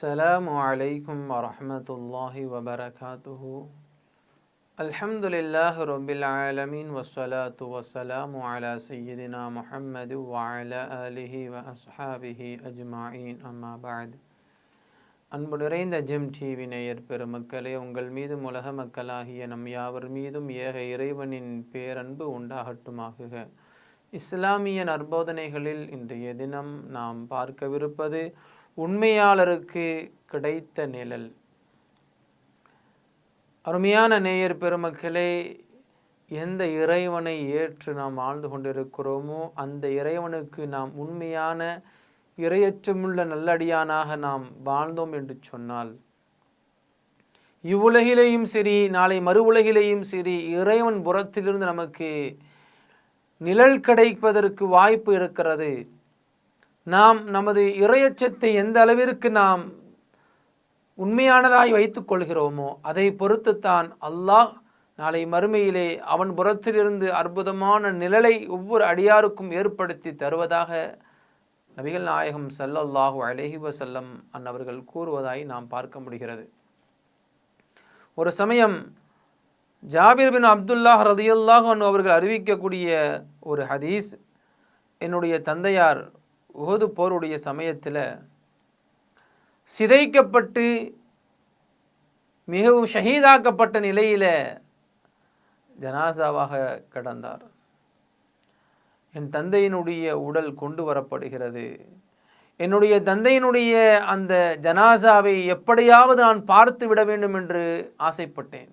السلام عليكم ورحمة الله وبركاته الحمد لله رب العالمين والصلاة والسلام على سيدنا محمد وعلى آله وأصحابه أجمعين أما بعد அன்பு நிறைந்த GeM TV நேயர் பெருமக்களே உங்கள் மீதும் உலக மக்களாகிய நம் யாவர் மீதும் ஏக இறைவனின் பேரன்பு உண்டாகட்டுமாகுக இஸ்லாமிய நற்போதனைகளில் இன்றைய தினம் நாம் பார்க்கவிருப்பது உண்மையாளருக்கு கிடைத்த நிழல். அருமையான நேயர் பெருமக்களே எந்த இறைவனை ஏற்று நாம் வாழ்ந்து கொண்டிருக்கிறோமோ அந்த இறைவனுக்கு நாம் உண்மையான இரையச்சமுள்ள நல்லடியானாக நாம் வாழ்ந்தோம் என்று சொன்னால் இவ்வுலகிலேயும் சரி நாளை மறு உலகிலேயும் சரி இறைவன் புறத்திலிருந்து நமக்கு நிழல் கிடைப்பதற்கு வாய்ப்பு இருக்கிறது. நாம் நமது இறையச்சத்தை எந்த அளவிற்கு நாம் உண்மையானதாய் வைத்து கொள்கிறோமோ அதை பொறுத்துத்தான் அல்லாஹ் நாளை மறுமையிலே அவன் புறத்திலிருந்து அற்புதமான நிழலை ஒவ்வொரு அடியாருக்கும் ஏற்படுத்தி தருவதாக நபிகள் நாயகம் சல்லல்லாஹு அலஹி வசல்லம் அன்னவர்கள் கூறுவதாய் நாம் பார்க்க முடிகிறது. ஒரு சமயம் ஜாபிர் பின் அப்துல்லாஹ் ரதியுல்லாஹ் அவர்கள் அறிவிக்கக்கூடிய ஒரு ஹதீஸ் என்னுடைய தந்தையார் உகது போருடைய சமயத்தில் சிதைக்கப்பட்டு மிகவும் ஷஹீதாக்கப்பட்ட நிலையில் ஜனாசாவாக கிடந்தார். என் தந்தையினுடைய உடல் கொண்டு வரப்படுகிறது. என்னுடைய தந்தையினுடைய அந்த ஜனாசாவை எப்படியாவது நான் பார்த்து விட வேண்டும் என்று ஆசைப்பட்டேன்.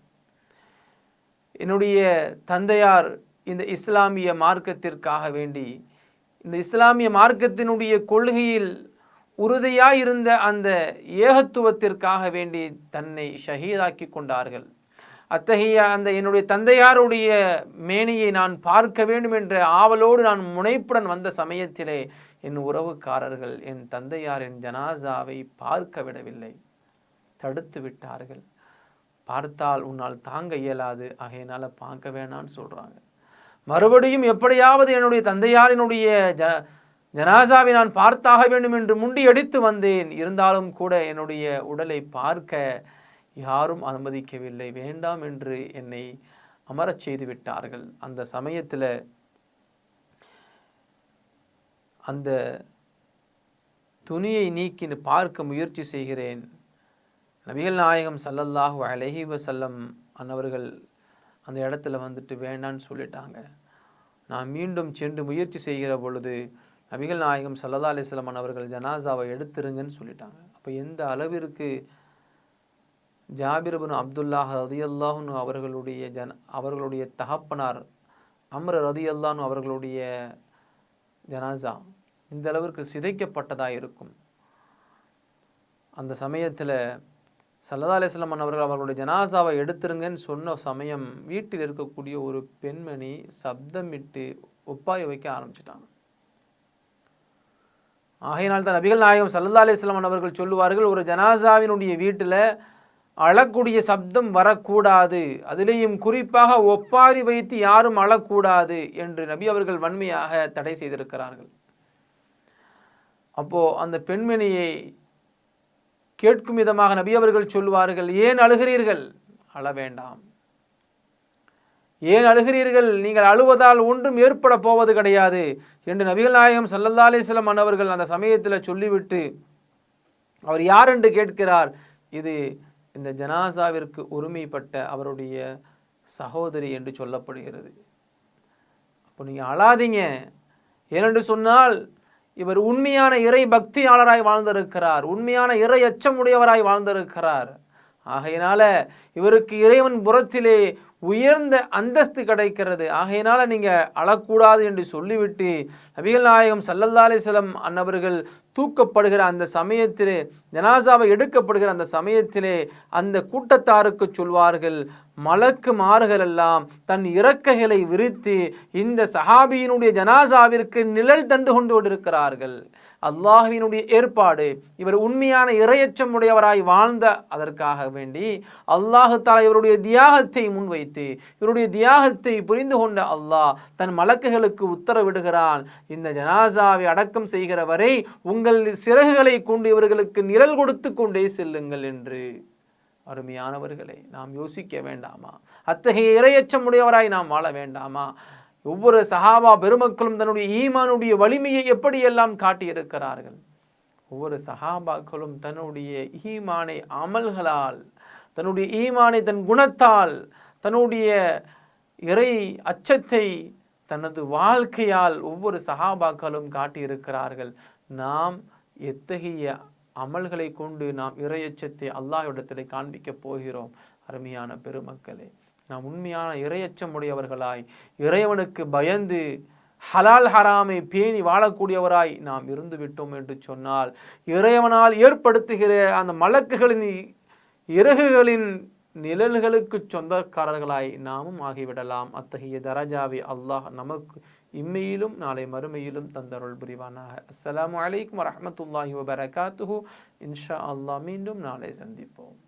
என்னுடைய தந்தையார் இந்த இஸ்லாமிய மார்க்கத்திற்காக வேண்டி இந்த இஸ்லாமிய மார்க்கத்தினுடைய கொள்கையில் உறுதியாக இருந்த அந்த ஏகத்துவத்திற்காக வேண்டி தன்னை ஷஹீதாக்கி கொண்டார்கள். அத்தகைய அந்த என்னுடைய தந்தையாருடைய மேனியை நான் பார்க்க வேண்டும் என்ற ஆவலோடு நான் முனைப்புடன் வந்த சமயத்திலே என் உறவுக்காரர்கள் என் தந்தையாரின் ஜனாசாவை பார்க்க விடவில்லை. தடுத்து விட்டார்கள். பார்த்தால் உன்னால் தாங்க இயலாது. ஆகையினால் பார்க்க வேணான்னு சொல்கிறாங்க மறுபடியும் எப்படியாவது என்னுடைய தந்தையாரினுடைய ஜ ஜனாசாவை நான் பார்த்தாக வேண்டும் என்று முண்டியடித்து வந்தேன். இருந்தாலும் கூட என்னுடைய உடலை பார்க்க யாரும் அனுமதிக்கவில்லை. வேண்டாம் என்று என்னை அமரச் செய்து விட்டார்கள். அந்த சமயத்தில் அந்த துணியை நீக்கின்னு பார்க்க முயற்சி செய்கிறேன். நபிகள் நாயகம் சல்லல்லாஹு அலஹி வசல்லம் அன்னவர்கள் அந்த இடத்துல வந்துட்டு வேண்டான்னு சொல்லிட்டாங்க. நான் மீண்டும் சென்று முயற்சி செய்கிற பொழுது நபிகள் நாயகம் சல்லதா அலிஸ்லாம் அவர்கள் ஜனாசாவை எடுத்துருங்கன்னு சொல்லிட்டாங்க. அப்போ எந்த அளவிற்கு ஜாபிர்பன் அப்துல்லாஹ் ரதியல்லாஹுன்னு அவர்களுடைய ஜன அவர்களுடைய தகப்பனார் அம்ர ரதியல்லான்னு அவர்களுடைய ஜனாசா இந்த அளவிற்கு சிதைக்கப்பட்டதாக இருக்கும்? அந்த சமயத்தில் சல்லதா அலிஸ்லாமன் அவர்கள் அவர்களுடைய ஜனாசாவை எடுத்துருங்கன்னு சொன்ன சமயம் வீட்டில் இருக்கக்கூடிய ஒரு பெண்மணி சப்தமிட்டு ஒப்பாய வைக்க ஆரம்பிச்சிட்டாங்க. ஆகையினால் தான் நபிகள் நாயகம் சல்லா அலிஸ்லாமன் அவர்கள் சொல்லுவார்கள் ஒரு ஜனாசாவினுடைய வீட்டில் அழக்கூடிய சப்தம் வரக்கூடாது அதிலேயும் குறிப்பாக ஒப்பாரி வைத்து யாரும் அழக்கூடாது என்று நபி அவர்கள் வன்மையாக தடை செய்திருக்கிறார்கள். அப்போ அந்த பெண்மணியை கேட்கும் விதமாக நபி அவர்கள் சொல்வார்கள் ஏன் அழுகிறீர்கள்? அழ வேண்டாம். ஏன் அழுகிறீர்கள்? நீங்கள் அழுவதால் ஒன்றும் ஏற்பட போவது கிடையாது. என்று நபிகள் நாயகம் சல்லல்லா அலிஸ்லாம் அன்னவர்கள் அந்த சமயத்தில் சொல்லிவிட்டு அவர் யார் என்று கேட்கிறார்? இது இந்த ஜனாசாவிற்கு உரிமைப்பட்ட அவருடைய சகோதரி என்று சொல்லப்படுகிறது. அப்போ நீங்கள் அழாதீங்க. ஏனென்று சொன்னால் இவர் உண்மையான இறை பக்தியாளராய் வாழ்ந்திருக்கிறார். உண்மையான இறை அச்சமுடையவராய் வாழ்ந்திருக்கிறார். ஆகையினால இவருக்கு இறைவன் புறத்திலே உயர்ந்த அந்தஸ்து கிடைக்கிறது. ஆகையினால நீங்கள் அழக்கூடாது என்று சொல்லிவிட்டு நபிகள் நாயகம் சல்லல்லாலேசலம் அன்னவர்கள் தூக்கப்படுகிற அந்த சமயத்திலே ஜனாசாவை எடுக்கப்படுகிற அந்த சமயத்திலே அந்த கூட்டத்தாருக்கு சொல்வார்கள் மலக்கு மாறுகள் எல்லாம் தன் இறக்கைகளை விரித்து இந்த சஹாபியினுடைய ஜனாசாவிற்கு நிழல் தண்டு கொண்டு கொண்டிருக்கிறார்கள். அல்லாஹுவினுடைய ஏற்பாடு இவர் உண்மையான இரையச்சம் உடையவராய் வாழ்ந்த அதற்காக வேண்டி அல்லாஹு தாலா இவருடைய தியாகத்தை முன்வைத்து இவருடைய தியாகத்தை புரிந்து கொண்ட அல்லாஹ் தன் மலக்குகளுக்கு உத்தரவிடுகிறான். இந்த ஜனாசாவை அடக்கம் செய்கிற வரை உங்கள் உங்கள் சிறகுகளை கொண்டு இவர்களுக்கு நிழல் கொடுத்து கொண்டே செல்லுங்கள் என்று. அருமையானவர்களை நாம் யோசிக்க வேண்டாமா? அத்தகைய இரையச்சம் உடையவராய் நாம் வாழ வேண்டாமா? ஒவ்வொரு சஹாபா பெருமக்களும் தன்னுடைய ஈமானுடைய வலிமையை எப்படியெல்லாம் காட்டியிருக்கிறார்கள்? ஒவ்வொரு சஹாபாக்களும் தன்னுடைய ஈமானை அமல்களால் தன்னுடைய ஈமானை தன் குணத்தால் தன்னுடைய இறை அச்சத்தை தனது வாழ்க்கையால் ஒவ்வொரு சஹாபாக்களும் காட்டியிருக்கிறார்கள். நாம் எத்தகைய அமல்களை கொண்டு நாம் இறையச்சத்தை அல்லாஹ்விடத்தில் காண்பிக்கப் போகிறோம். அருமையான பெருமக்களே நாம் உண்மையான இறையச்சம் உடையவர்களாய் இறைவனுக்கு பயந்து ஹலால் ஹராமை பேணி வாழக்கூடியவராய் நாம் இருந்து விட்டோம் என்று சொன்னால் இறைவனால் ஏற்படுத்துகிற அந்த மலக்குகளின் இறகுகளின் நிழல்களுக்கு சொந்தக்காரர்களாய் நாமும் ஆகிவிடலாம். அத்தகைய தரஜாவை அல்லாஹ் நமக்கு இம்மையிலும் நாளை மறுமையிலும் தந்தருள் புரிவானாக அஸ்லாம் வலைக்கம் வரமத்துல்லாஹி வபரகாத்துஹு இன்ஷா அல்லாஹ் மீண்டும் நாளை சந்திப்போம்